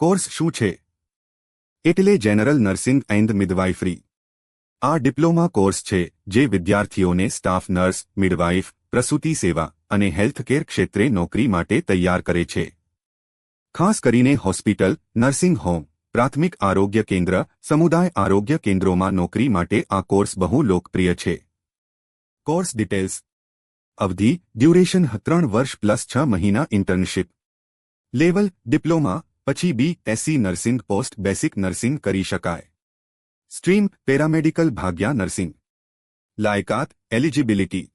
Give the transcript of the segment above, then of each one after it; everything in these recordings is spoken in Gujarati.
કોર્સ શું છે? એટલે જનરલ નર્સિંગ એન્ડ મિડવાઇફરી આ ડિપ્લોમા કોર્સ છે જે વિદ્યાર્થીઓને સ્ટાફ નર્સ મિડવાઇફ પ્રસૂતિ સેવા અને હેલ્થકેર ક્ષેત્રે નોકરી માટે તૈયાર કરે છે. ખાસ કરીને હોસ્પિટલ નર્સિંગ હોમ પ્રાથમિક આરોગ્ય કેન્દ્ર, સમુદાય આરોગ્ય કેન્દ્રોમાં નોકરી માટે આ કોર્સ બહુ લોકપ્રિય છે. Course details. અવધિ, ડ્યુરેશન ત્રણ વર્ષ પ્લસ છ મહિના ઇન્ટર્નશીપ લેવલ, ડિપ્લોમા પછી B Sc nursing post basic nursing કરી શકાય સ્ટ્રીમ પેરામેડિકલ ભાગ્યા નર્સિંગ લાયકાત એલિજિબિલિટી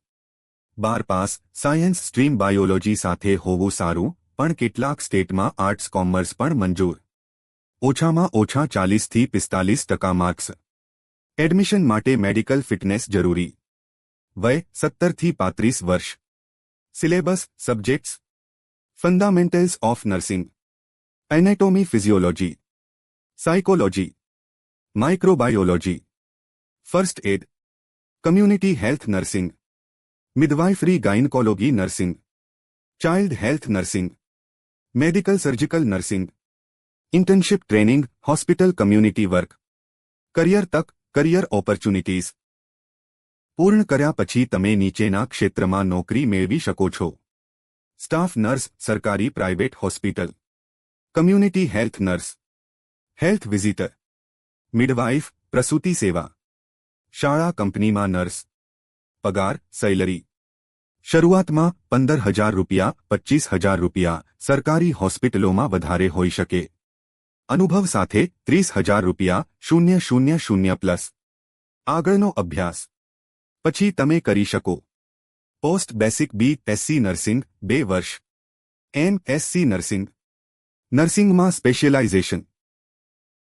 બાર પાસ સાયન્સ સ્ટ્રીમ બાયોલોજી સાથે હોવું સારું પણ કેટલાક સ્ટેટમાં આર્ટ્સ કોમર્સ પણ મંજૂર ઓછામાં ઓછા ચાલીસથી પિસ્તાલીસ ટકા માર્ક્સ એડમિશન માટે મેડિકલ ફિટનેસ જરૂરી વય સત્તરથી પાંત્રીસ વર્ષ syllabus subjects fundamentals of nursing anatomy physiology psychology microbiology first aid community health nursing midwifery gynaecology nursing child health nursing medical surgical nursing internship training hospital community work career તક કરિયર ઓપોર્ચ્યુનિટીઝ પૂર્ણ કર્યા પછી તમે નીચેના ક્ષેત્રમાં નોકરી મેળવી શકો છો સ્ટાફ નર્સ સરકારી private hospital community health nurse health visitor midwife પ્રસૂતિ સેવા શાળા કંપનીમાં નર્સ પગાર સેલરી શરૂઆતમાં પંદર હજાર રૂપિયા પચ્ચીસ હજાર રૂપિયા સરકારી હોસ્પિટલોમાં વધારે હોઈ શકે અનુભવ સાથે ત્રીસ હજાર રૂપિયા શૂન્ય શૂન્ય શૂન્ય પ્લસ આગળનો અભ્યાસ પછી તમે કરી શકો post basic B Sc nursing બે વર્ષ એમ એસસી નર્સિંગ નર્સિંગમાં સ્પેશિયલાઇઝેશન.